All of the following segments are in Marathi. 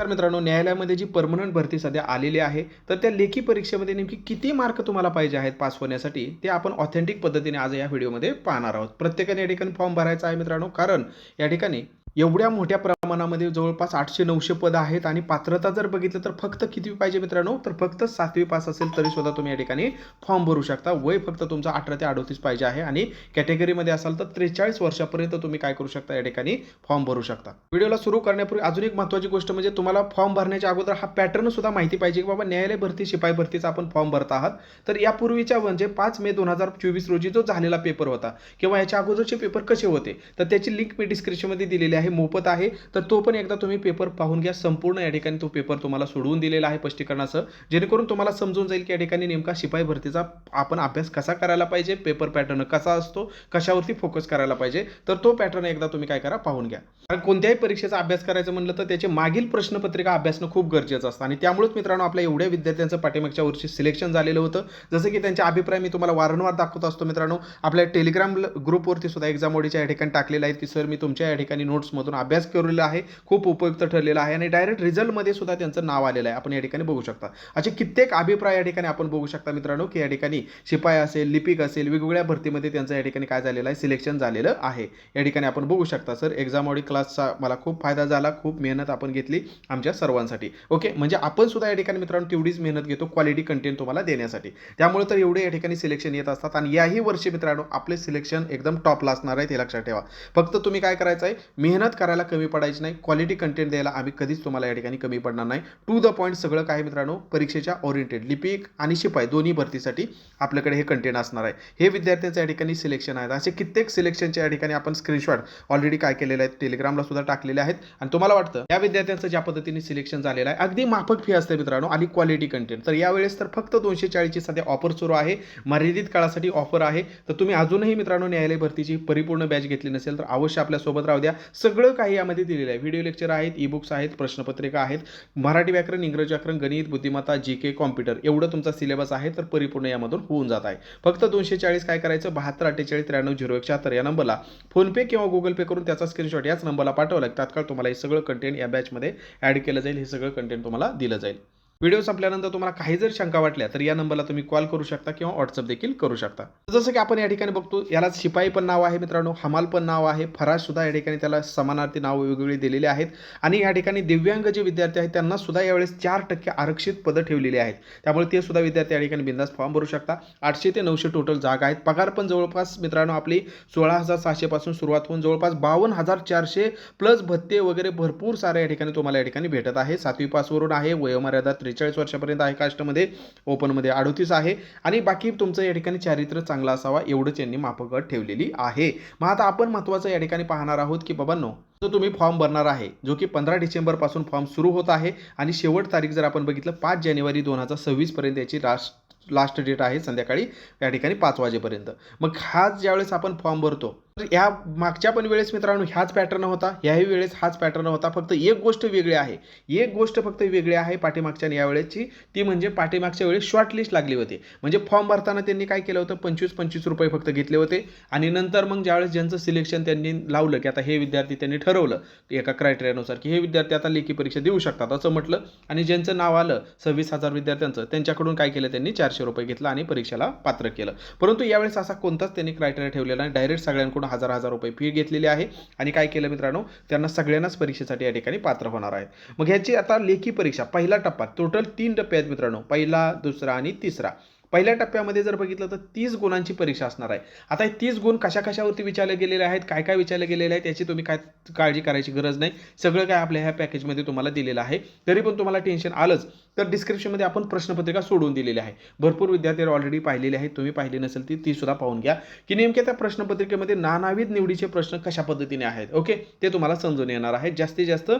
तर मित्रांनो न्यायालयामध्ये जी परमनंट भरती सध्या आलेली आहे तर त्या लेखी परीक्षेमध्ये नेमकी किती मार्क तुम्हाला पाहिजे आहेत पास होण्यासाठी ते आपण ऑथेंटिक पद्धतीने आज या व्हिडिओमध्ये पाहणार आहोत. प्रत्येकाने या ठिकाणी फॉर्म भरायचा आहे मित्रांनो कारण या ठिकाणी एवढ्या मोठ्या प्रमाणामध्ये जवळपास आठशे नऊशे पदं आहेत आणि पात्रता जर बघितलं तर फक्त किती पाहिजे मित्रांनो? तर फक्त सातवी पास असेल तरी सुद्धा तुम्ही या ठिकाणी फॉर्म भरू शकता. वय फक्त तुमचं अठरा ते अडोतीस पाहिजे आहे आणि कॅटेगरीमध्ये असाल तर त्रेचाळीस वर्षापर्यंत तुम्ही काय करू शकता? या ठिकाणी फॉर्म भरू शकता. व्हिडिओला सुरू करण्यापूर्वी अजून एक महत्त्वाची गोष्ट म्हणजे तुम्हाला फॉर्म भरण्याच्या अगोदर हा पॅटर्न सुद्धा माहिती पाहिजे की बाबा न्यायालय भरती शिपाई भरतीचा आपण फॉर्म भरत आहात. तर यापूर्वीच्या म्हणजे पाच मे दोन हजार चोवीस रोजी जो झालेला पेपर होता किंवा याच्या अगोदरचे पेपर कसे होते तर त्याची लिंक मी डिस्क्रिप्शनमध्ये दिलेली आहे. मोफत आहे तर तो पण एकदा तुम्ही पेपर पाहून घ्या. संपूर्ण या ठिकाणी तो पेपर तुम्हाला सोडवून दिलेला आहे स्पष्टीकरणासह जेणेकरून तुम्हाला समजून जाईल की या ठिकाणी नेमका शिपाई भरतीचा आपण अभ्यास कसा करायला पाहिजे पेपर पॅटर्न कसा असतो कशावरती फोकस करायला पाहिजे. तर तो पॅटर्न एकदा तुम्ही काय करा पाहून घ्या. कारण कोणत्याही परीक्षेचा अभ्यास करायचं म्हणलं तर त्याचे मागील प्रश्नपत्रिका अभ्यासणं खूप गरजेचं असतं. आणि त्यामुळेच मित्रांनो आपल्या एवढ्या विद्यार्थ्यांचं पाठीमागच्या वर्षी सिलेक्शन झालेलं होतं. जसं की त्यांचे अभिप्राय मी तुम्हाला वारंवार दाखवत असतो मित्रांनो. आपल्या टेलिग्राम ग्रुपवरती सुद्धा एक्झाम ओडीच्या या ठिकाणी टाकलेलं आहे की सर मी तुमच्या या ठिकाणी नोट्स कोर्समधून अभ्यास केलेला आहे खूप उपयुक्त ठरलेला आहे आणि डायरेक्ट रिझल्टमध्ये सुद्धा त्यांचं नाव आलेलं आहे. आपण या ठिकाणी बघू शकता. असे कित्येक अभिप्राय या ठिकाणी आपण बघू शकता मित्रांनो की या ठिकाणी शिपाई असेल लिपिक असेल वेगवेगळ्या भरतीमध्ये त्यांचं या ठिकाणी काय झालेलं आहे सिलेक्शन झालेलं आहे. या ठिकाणी आपण बघू शकता सर एक्झाम ऑडी क्लासचा मला खूप फायदा झाला खूप मेहनत आपण घेतली आमच्या सर्वांसाठी. ओके म्हणजे आपण सुद्धा या ठिकाणी मित्रांनो तेवढीच मेहनत घेतो क्वालिटी कंटेंट तुम्हाला देण्यासाठी. त्यामुळे तर एवढे या ठिकाणी सिलेक्शन येत असतात आणि याही वर्षी मित्रांनो आपले सिलेक्शन एकदम टॉपला असणार आहे ते लक्षात ठेवा. फक्त तुम्ही काय करायचं आहे मेहनत करायला कमी पडायची नाही. क्वालिटी कंटेंट द्यायला आम्ही कधीच तुम्हाला या ठिकाणी कमी पडणार नाही. टू द पॉईंट सगळं काय मित्रांनो? परीक्षेच्या ओरिएंटेड लिपिक आणि शिपाई दोन्ही भरतीसाठी आपल्याकडे हे कंटेंट असणार आहे. हे विद्यार्थ्यांचं या ठिकाणी सिलेक्शन आहेत. असे कित्येक सिलेक्शनच्या या ठिकाणी आपण स्क्रीनशॉट ऑलरेडी काय केलेले आहेत टेलिग्रामला सुद्धा टाकलेले आहेत. आणि तुम्हाला वाटतं या विद्यार्थ्यांचं ज्या पद्धतीने सिलेक्शन झालेलं आहे अगदी माफक फी असते मित्रांनो आणि क्वालिटी कंटेंट तर यावेळेस तर फक्त दोनशे चाळीसची सध्या ऑफर सुरू आहे. मर्यादित काळासाठी ऑफर आहे. तर तुम्ही अजूनही मित्रांनो न्यायालय भरतीची परिपूर्ण बॅच घेतली नसेल तर अवश्य आपल्यासोबत राहू द्या. सगळं काही यामध्ये दिलेलं आहे. व्हिडिओ लेक्चर आहेत ई बुक्स आहेत प्रश्नपत्रिका आहेत मराठी व्याकरण इंग्रजी व्याकरण गणित बुद्धिमत्ता जी के कॉम्प्युटर एवढं तुमचा सिलेबस आहे तर परिपूर्ण यामधून होऊन जात आहे. फक्त दोनशे चाळीस काय करायचं? बहात्तर अठ्ठेचाळीस त्र्याण्णव झिरो एक शहात्तर या नंबरला फोनपे किंवा गुगल पे करून त्याचा स्क्रीनशॉट याच नंबरला पाठवला तात्काळ तुम्हाला हे सगळं कंटेंट या बॅचमध्ये ॲड केलं जाईल हे सगळं कंटेंट तुम्हाला दिलं जाईल. व्हिडिओ संपल्यानंतर तुम्हाला काही जर शंका वाटल्या तर या नंबरला तुम्ही कॉल करू शकता किंवा व्हॉट्सअप देखील करू शकता. जसं की आपण या ठिकाणी बघतो याला शिपाई पण नाव आहे मित्रांनो हमाल पण नाव आहे फराज सुद्धा या ठिकाणी त्याला समानार्थी नाव वेगवेगळी दिलेली आहेत. आणि या ठिकाणी दिव्यांग जे विद्यार्थी आहेत त्यांना सुद्धा यावेळेस चार टक्के आरक्षित पदं ठेवलेली आहेत. त्यामुळे ते सुद्धा विद्यार्थी या ठिकाणी बिंदास फॉर्म भरू शकता. आठशे ते नऊशे टोटल जागा आहेत. पगार पण जवळपास मित्रांनो आपली सोळा हजार सहाशेपासून सुरुवात होऊन जवळपास बावन्न हजार चारशे प्लस भत्ते वगैरे भरपूर सारे या ठिकाणी तुम्हाला या ठिकाणी भेटत आहे. सातवी पासवरून आहे वयोमर्यादा त्रेचाळीस वर्षापर्यंत आहे. कास्टमध्ये ओपनमध्ये अडोतीस आहे. आणि बाकी तुमचं या ठिकाणी चारित्र्य चांगला असावा एवढंच यांनी मापकट ठेवलेली आहे. मग आता आपण महत्त्वाचं या ठिकाणी पाहणार आहोत की बाबांनो जो तुम्ही फॉर्म भरणार आहे जो की पंधरा डिसेंबरपासून फॉर्म सुरू होत आहे आणि शेवट तारीख जर आपण बघितलं पाच जानेवारी दोन हजार सव्वीसपर्यंत याची लास्ट लास्ट डेट आहे संध्याकाळी या ठिकाणी पाच वाजेपर्यंत. मग हाच ज्यावेळेस आपण फॉर्म भरतो ह्या मागच्या पण वेळेस मित्रांनो ह्याच पॅटर्न होता ह्याही वेळेस हाच पॅटर्न होता फक्त एक गोष्ट वेगळी आहे. एक गोष्ट फक्त वेगळी आहे पाठीमागच्या आणि यावेळेची ती म्हणजे पाठीमागच्या वेळेस शॉर्ट लिस्ट लागली होती. म्हणजे फॉर्म भरताना त्यांनी काय केलं होतं? पंचवीस पंचवीस रुपये फक्त घेतले होते. आणि नंतर मग ज्यावेळेस ज्यांचं सिलेक्शन त्यांनी लावलं की आता हे विद्यार्थी त्यांनी ठरवलं एका क्रायटेरियानुसार की हे विद्यार्थी आता लेखी परीक्षा देऊ शकतात असं म्हटलं. आणि ज्यांचं नाव आलं सव्वीस हजार विद्यार्थ्यांचं त्यांच्याकडून काय केलं त्यांनी? चारशे रुपये घेतलं आणि परीक्षेला पात्र केलं. परंतु यावेळेस असा कोणताच त्यांनी क्रायटेरिया ठेवलेला नाही. डायरेक्ट सगळ्यांकडून हजार हजार रुपये फी घेतलेली आहे. आणि काय केलं मित्रांनो? त्यांना सगळ्यांनाच परीक्षेसाठी या ठिकाणी पात्र होणार आहे मग ह्याची आता लेखी परीक्षा पहिला टप्पा टोटल तीन टप्पे आहेत मित्रांनो. पहिला दुसरा आणि तिसरा. पहिल्या टप्प्यामध्ये जर बघितलं तर तीस गुणांची परीक्षा असणार आहे. आता हे तीस गुण कशा कशावरती विचारले गेलेले आहेत काय काय विचारले गेलेले आहेत याची तुम्ही काय काळजी करायची गरज नाही. सगळं काय आपल्या ह्या पॅकेजमध्ये तुम्हाला दिलेलं आहे. तरी पण तुम्हाला टेन्शन आलंच तर डिस्क्रिप्शनमध्ये आपण प्रश्नपत्रिका सोडून दिलेली आहे भरपूर विद्यार्थी ऑलरेडी पाहिलेले आहेत. तुम्ही पाहिली नसेल ती ती सुद्धा पाहून घ्या. की नेमक्या त्या प्रश्नपत्रिकेमध्ये नानाविध निवडीचे प्रश्न कशा पद्धतीने आहेत ओके? ते तुम्हाला समजून येणार आहे. जास्तीत जास्त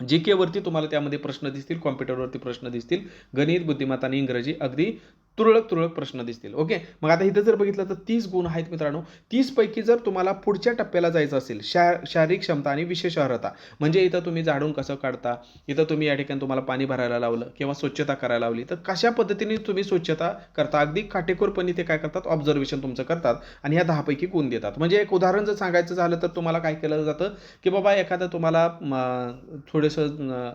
जी केवरती तुम्हाला त्यामध्ये प्रश्न दिसतील कॉम्प्युटरवरती प्रश्न दिसतील गणित बुद्धिमत्ता आणि इंग्रजी अगदी तुरळक तुरळक प्रश्न दिसतील. ओके मग आता इथं जर बघितलं तर तीस गुण आहेत मित्रांनो. तीसपैकी जर तुम्हाला पुढच्या टप्प्याला जायचं असेल शा शारीरिक क्षमता आणि विशेष अर्हता म्हणजे इथं तुम्ही झाडून कसं काढता इथं तुम्ही या ठिकाणी तुम्हाला पाणी भरायला लावलं किंवा स्वच्छता करायला लावली तर कशा पद्धतीने तुम्ही स्वच्छता करता? अगदी काटेकोरपणे ते काय करतात? ऑब्झर्वेशन तुमचं करतात आणि ह्या दहापैकी गुण देतात. म्हणजे एक उदाहरण जर सांगायचं झालं तर तुम्हाला काय केलं जातं? की बाबा एखादं तुम्हाला थोडंसं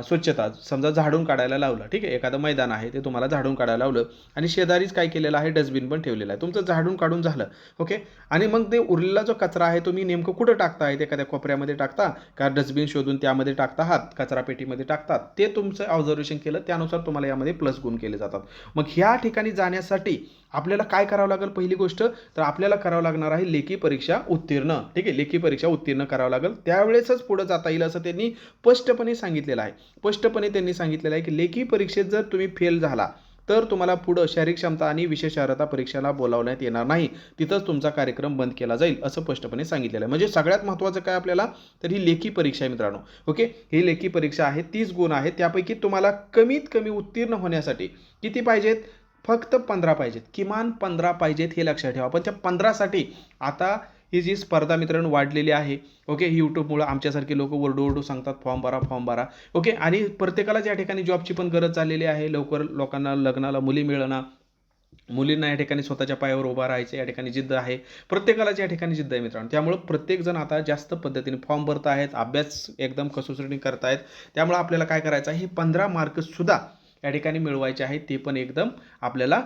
स्वच्छता. समजा झाडून काढायला लावलं ठीक आहे? एखादं मैदान आहे ते तुम्हाला झाडून काढायला लावलं आणि शेजारीच काय केलेलं आहे डस्टबिन पण ठेवलेलं आहे. तुमचं झाडून काढून झालं ओके? आणि मग ते उरलेला जो कचरा आहे तुम्ही नेमकं कुठं टाकता? आहे एखाद्या कोपऱ्यामध्ये टाकता का डस्टबिन शोधून त्यामध्ये टाकता आहात कचरा पेटीमध्ये टाकतात ते तुमचं ऑब्झर्वेशन केलं त्यानुसार तुम्हाला यामध्ये प्लस गुण केले जातात. मग ह्या ठिकाणी जाण्यासाठी आपल्याला काय करावं लागेल पहिली गोष्ट? तर आपल्याला करावं लागणार आहे लेखी परीक्षा उत्तीर्ण ठीक आहे? लेखी परीक्षा उत्तीर्ण करावं लागेल. त्यावेळेसच पुढं जाता येईल असं त्यांनी स्पष्टपणे सांगितलेलं आहे. स्पष्टपणे त्यांनी सांगितलेलं आहे की लेखी परीक्षेत जर तुम्ही फेल झाला तर तुम्हाला पुढं शारीरिक क्षमता आणि विशेष अर्हता परीक्षेला बोलावण्यात येणार नाही. तिथंच तुमचा कार्यक्रम बंद केला जाईल असं स्पष्टपणे सांगितलेलं आहे. म्हणजे सगळ्यात महत्त्वाचं काय आपल्याला? तर ही लेखी परीक्षा आहे मित्रांनो. ओके? ही लेखी परीक्षा आहे तीस गुण आहेत. त्यापैकी तुम्हाला कमीत कमी उत्तीर्ण होण्यासाठी किती पाहिजेत? फक्त पंधरा पाहिजेत. किमान पंधरा पाहिजेत हे लक्षात ठेवा. पण त्या पंधरासाठी आता ही जी स्पर्धा मित्रांनो वाढलेली आहे ओके ही यूट्यूबमुळं आमच्यासारखे लोक ओरडू ओरडू सांगतात फॉर्म भरा फॉर्म भरा ओके आणि प्रत्येकालाच या ठिकाणी जॉबची पण गरज झालेली आहे लवकर लोकांना लग्नाला मुली मिळणं मुलींना या ठिकाणी स्वतःच्या पायावर उभा राहायचं या ठिकाणी जिद्द आहे प्रत्येकालाच या ठिकाणी जिद्द आहे मित्रांनो. त्यामुळं प्रत्येकजण आता जास्त पद्धतीने फॉर्म भरत आहेत अभ्यास एकदम कसोसरीने करतायत त्यामुळं आपल्याला काय करायचं आहे हे पंधरा मार्कसुद्धा या ठिकाणी मिळवायचे आहेत ते पण एकदम आपल्याला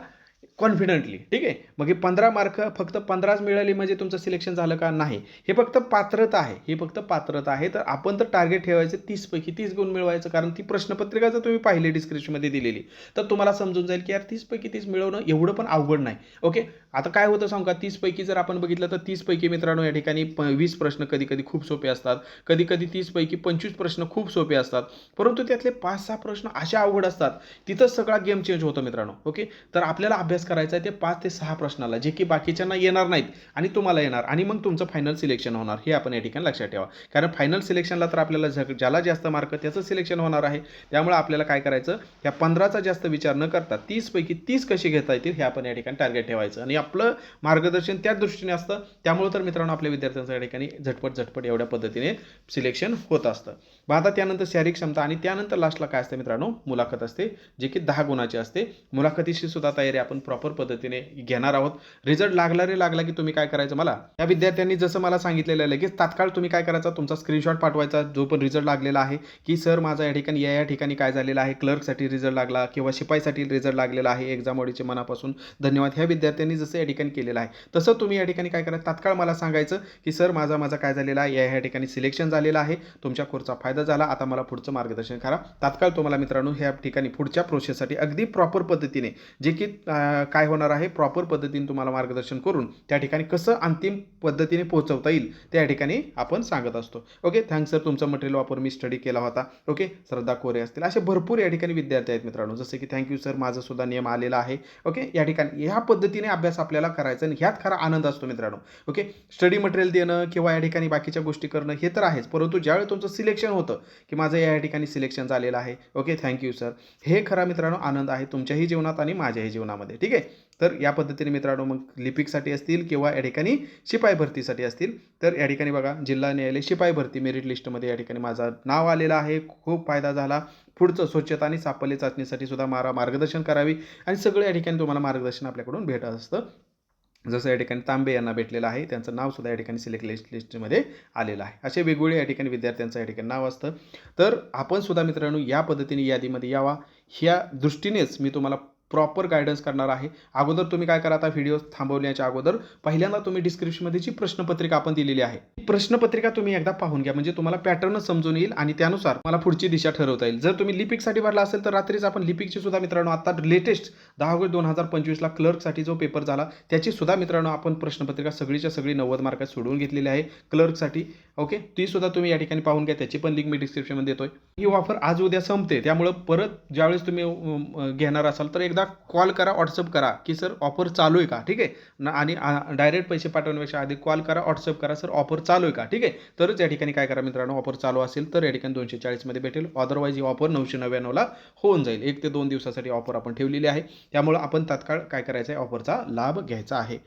कॉन्फिडंटली ठीक आहे? मग हे पंधरा मार्क फक्त पंधराच मिळाली म्हणजे तुमचं सिलेक्शन झालं का? नाही. हे फक्त पात्रता आहे. हे फक्त पात्रता आहे. तर आपण तर टार्गेट ठेवायचं तीसपैकी तीस गुण मिळवायचं. कारण ती प्रश्नपत्रिका जर तुम्ही पाहिली डिस्क्रिप्शनमध्ये दिलेली. तर तुम्हाला समजून जाईल की यार तीसपैकी तीस मिळवणं एवढं पण अवघड नाही. ओके आता काय होतं सांगू का? तीसपैकी जर आपण बघितलं तर तीसपैकी मित्रांनो या ठिकाणी प वीस प्रश्न कधी कधी खूप सोपे असतात. कधी कधी तीसपैकी पंचवीस प्रश्न खूप सोपे असतात. परंतु त्यातले पाच सहा प्रश्न अशा अवघड असतात. तिथंच सगळा गेम चेंज होतो मित्रांनो. ओके तर आपल्याला अभ्यास करायचा आहे ते पाच ते सहा प्रश्नाला जे की बाकीच्यांना येणार नाहीत आणि तुम्हाला येणार. आणि मग तुमचं फायनल सिलेक्शन होणार. हे आपण या ठिकाणी लक्षात ठेवा. कारण फायनल सिलेक्शनला तर आपल्याला झ ज्याला जास्त मार्क त्याचं सिलेक्शन होणार आहे. त्यामुळे आपल्याला काय करायचं? या पंधराचा जास्त विचार न करता तीसपैकी तीस कशी घेता येतील हे आपण या ठिकाणी टार्गेट ठेवायचं. आणि आपलं मार्गदर्शन त्या दृष्टीने असतं. त्यामुळे तर मित्रांनो आपल्या विद्यार्थ्यांच्या ठिकाणी झटपट झटपट एवढ्या पद्धतीने सिलेक्शन होत असतं. मग आता त्यानंतर शारीरिक क्षमता आणि त्यानंतर लास्टला काय असते मित्रांनो? मुलाखत असते जे की दहा गुणाची असते. मुलाखतीशी सुद्धा तयारी आपण प्रॉपर पद्धतीने घेणार आहोत. रिझल्ट लागला रे लागला की तुम्ही काय करायचं मला? या विद्यार्थ्यांनी जसं मला सांगितलेलं आहे लगेच तात्काळ तुम्ही काय करायचा? तुमचा स्क्रीनशॉट पाठवायचा जो पण रिझल्ट लागलेला आहे की सर माझा या ठिकाणी या या ठिकाणी काय झालेलं आहे? क्लर्कसाठी रिझल्ट लागला किंवा शिपाईसाठी रिझल्ट लागलेला आहे एक्झाम ऑडीचे मनापासून धन्यवाद. ह्या विद्यार्थ्यांनी जसं या ठिकाणी केलेलं आहे तसं तुम्ही या ठिकाणी काय करा? तात्काळ मला सांगायचं की सर माझा माझा काय झालेला आहे? या ह्या ठिकाणी सिलेक्शन झालेलं आहे. तुमच्या कोर्सचा फायदा झाला. आता मला पुढचं मार्गदर्शन करा. तात्काळ तुम्हाला मित्रांनो ह्या ठिकाणी पुढच्या प्रोसेससाठी अगदी प्रॉपर पद्धतीने जे की काय होणार आहे प्रॉपर पद्धतीने तुम्हाला मार्गदर्शन करून त्या ठिकाणी कसं अंतिम पद्धतीने पोहोचवता येईल त्या ठिकाणी आपण सांगत असतो. ओके थँक्स सर तुमचं मटेरियल वापर मी स्टडी केला होता. ओके श्रद्धा कोरे असतील. असे भरपूर या ठिकाणी विद्यार्थी आहेत मित्रांनो. जसे की थँक्यू सर माझा सुद्धा नियम आलेला आहे. ओके या ठिकाणी ह्या पद्धतीने अभ्यास आपल्याला करायचा आणि ह्यात खरा आनंद असतो मित्रांनो. ओके स्टडी मटेरियल देणं किंवा या ठिकाणी बाकीच्या गोष्टी करणं हे तर आहेच. परंतु ज्यावेळी तुमचं सिलेक्शन होतं की माझं या ठिकाणी सिलेक्शन झालेलं आहे. ओके थँक्यू सर हे खरा मित्रांनो आनंद आहे तुमच्याही जीवनात आणि माझ्याही जीवनामध्ये. ठीक आहे? तर या पद्धतीने मित्रांनो मग लिपिकसाठी असतील किंवा या ठिकाणी शिपाई भरतीसाठी असतील तर या ठिकाणी बघा जिल्हा न्यायालय शिपाई भरती मेरिट लिस्टमध्ये या ठिकाणी माझं नाव आलेलं आहे. खूप फायदा झाला. पुढचं स्वच्छता आणि सापल्य चाचणीसाठी सुद्धा मारा मार्गदर्शन करावी आणि सगळं या ठिकाणी तुम्हाला मार्गदर्शन आपल्याकडून भेटत असतं. जसं या ठिकाणी तांबे यांना भेटलेलं आहे त्यांचं नावसुद्धा या ठिकाणी सिलेक्ट लिस्ट लिस्टमध्ये आलेलं आहे. असे वेगवेगळे या ठिकाणी विद्यार्थ्यांचं या ठिकाणी नाव असतं. तर आपण सुद्धा मित्रांनो या पद्धतीने यादीमध्ये यावा. ह्या दृष्टीनेच मी तुम्हाला प्रॉपर गायडन्स करणार आहे. अगोदर तुम्ही काय करा आता व्हिडिओ थांबवण्याच्या अगोदर पहिल्यांदा तुम्ही डिस्क्रिप्शनमध्ये जी प्रश्नपत्रिका आपण दिलेली आहे. प्रश्नपत्रिका तुम्ही एकदा पाहून घ्या. म्हणजे तुम्हाला पॅटर्न समजून येईल आणि त्यानुसार मला पुढची दिशा ठरवता येईल. जर तुम्ही लिपिकसाठी भरला असेल तर रात्रीच आपण लिपिकची सुद्धा मित्रांनो आता लेटेस्ट दहा ऑगस्ट दोन हजार पंचवीसला क्लर्कसाठी जो पेपर झाला त्याची सुद्धा मित्रांनो आपण प्रश्नपत्रिका सगळीच्या सगळी नव्वद मार्कात सोडवून घेतलेली आहे क्लर्कसाठी ओके ती सुद्धा तुम्ही या ठिकाणी पाहून घ्या. त्याची पण लिंक मी डिस्क्रिप्शनमध्ये देतोय. ही ऑफर आज उद्या संपते. त्यामुळं परत ज्यावेळेस तुम्ही घेणार असाल तर एक एकदा कॉल करा व्हॉट्सअप करा की सर ऑफर चालू आहे का? ठीक आहे? ना आणि डायरेक्ट पैसे पाठवण्यापेक्षा आधी कॉल करा व्हॉट्सअप करा सर ऑफर चालू आहे का? ठीक आहे? तरच या ठिकाणी काय करा मित्रांनो ऑफर चालू असेल तर या ठिकाणी दोनशे चाळीसमध्ये भेटेल. अदरवाईज ही ऑफर नऊशे नव्याण्णवला होऊन जाईल. एक ते दोन दिवसासाठी ऑफर आपण ठेवलेली आहे. त्यामुळं आपण तात्काळ काय करायचं आहे ऑफरचा लाभ घ्यायचा आहे.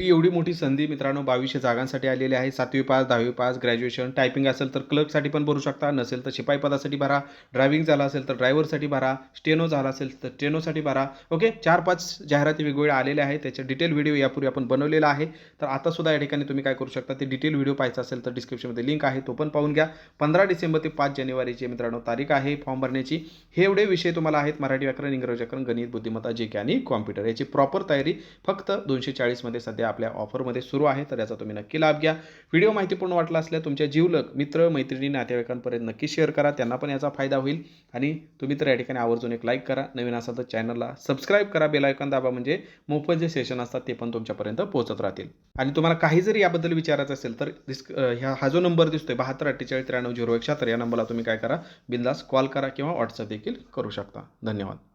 ही एवढी मोठी संधी मित्रांनो बावीसशे जागांसाठी आलेली आहे. सातवी पास दहावी पास ग्रॅज्युएशन टायपिंग असेल तर क्लर्कसाठी पण भरू शकता. नसेल तर शिपाई पदासाठी भरा. ड्रायव्हिंग झाला असेल तर ड्रायव्हरसाठी भरा. स्टेनो झाला असेल तर स्टेनोसाठी भरा. ओके चार पाच जाहिराती वेगवेगळ्या आलेल्या आहेत. त्याचे डिटेल व्हिडिओ यापूर्वी आपण बनवलेला आहे. तर आता सुद्धा या ठिकाणी तुम्ही काय करू शकता? ते डिटेल व्हिडिओ पाहायचा असेल तर डिस्क्रिप्शनमध्ये लिंक आहे. तो पण पाहून घ्या. पंधरा डिसेंबर ते पाच जानेवारीची मित्रांनो तारीख आहे फॉर्म भरण्याची. हे एवढे विषय तुम्हाला आहेत. मराठी व्याकरण इंग्रजी व्याकरण गणित बुद्धिमत्ता जे के आणि कॉम्प्युटर याची प्रॉपर तयारी फक्त दोनशे चाळीसमध्ये सध्या आपल्या ऑफरमध्ये सुरू आहे तर याचा तुम्ही नक्की लाभ घ्या. व्हिडिओ माहितीपूर्ण वाटला असल्यास तुमच्या जीवलक मित्र मैत्रिणी नातेवाईकांपर्यंत नक्की शेअर करा त्यांना पण याचा फायदा होईल. आणि तुम्ही तर या ठिकाणी आवर्जून एक लाईक करा नवीन असाल तर चॅनलला सबस्क्राईब करा बेल आयकॉन दाबा म्हणजे मोफत जे सेशन असतात ते पण तुमच्यापर्यंत पोहोचत राहतील. आणि तुम्हाला काही जरी याबद्दल विचारायचं असेल तर डिस्क ह्या हा जो नंबर दिसतोय बहात्तर अठ्ठेचाळीस त्र्याण्णव झिरो एक तर या नंबरला तुम्ही काय करा बिंदास कॉल करा किंवा व्हॉट्सअप देखील करू शकता. धन्यवाद.